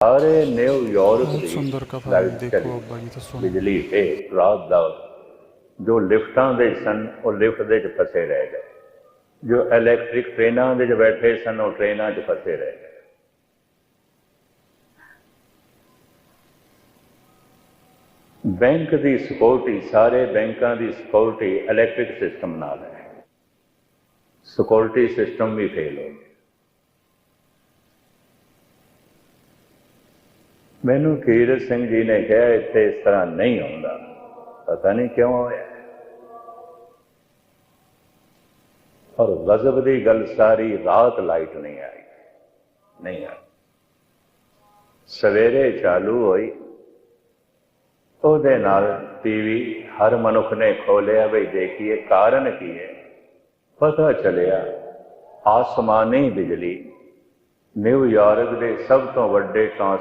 ਸਾਰੇ ਨਿਊਯਾਰਕ ਦੀ ਸੁੰਦਰ ਚੱਲੀ। ਦੇਖੋ ਅੱਬਾ ਜੀ ਤਾਂ ਸੁਣੋ ਬਿਜਲੀ ਤੇ ਰਾਤ ਦਾ ਜੋ ਲਿਫਟਾਂ ਦੇ ਸਨ ਉਹ ਲਿਫਟ ਦੇ ਚ ਫਸੇ ਰਹਿ ਗਏ। ਜੋ ਇਲੈਕਟ੍ਰਿਕ ਟ੍ਰੇਨਾਂ ਦੇ ਚ ਬੈਠੇ ਸਨ ਉਹ ਟ੍ਰੇਨਾਂ 'ਚ ਫਸੇ ਰਹਿ ਗਏ। ਬੈਂਕ ਦੀ ਸਿਕਿਉਰਿਟੀ ਸਾਰੇ ਬੈਂਕਾਂ ਦੀ ਸਿਕਿਉਰਿਟੀ ਇਲੈਕਟ੍ਰਿਕ ਸਿਸਟਮ ਨਾਲ ਹੈ। ਸਿਕਿਉਰਿਟੀ ਸਿਸਟਮ ਵੀ ਫੇਲ ਹੋ ਗਿਆ ਮੈਨੂੰ ਕੀਰਤ ਸਿੰਘ ਜੀ ਨੇ ਕਿਹਾ, ਇੱਥੇ ਇਸ ਤਰ੍ਹਾਂ ਨਹੀਂ ਹੁੰਦਾ ਪਤਾ ਨਹੀਂ ਕਿਉਂ ਹੋਇਆ ਔਰ ਗਜ਼ਬ ਦੀ ਗੱਲ ਸਾਰੀ ਰਾਤ ਲਾਈਟ ਨਹੀਂ ਆਈ। ਨਹੀਂ ਆਈ। ਸਵੇਰੇ ਚਾਲੂ ਹੋਈ। ਉਹਦੇ ਨਾਲ ਟੀਵੀ ਹਰ ਮਨੁੱਖ ਨੇ ਖੋਲਿਆ ਵੀ ਦੇਖੀਏ ਕਾਰਨ ਕੀ ਹੈ। ਪਤਾ ਚੱਲਿਆ, ਆਸਮਾਨੀ ਬਿਜਲੀ ਨਿਊਯਾਰਕ ਦੇ ਸਭ ਤੋਂ ਵੱਡੇ ਟਰਾਂਸ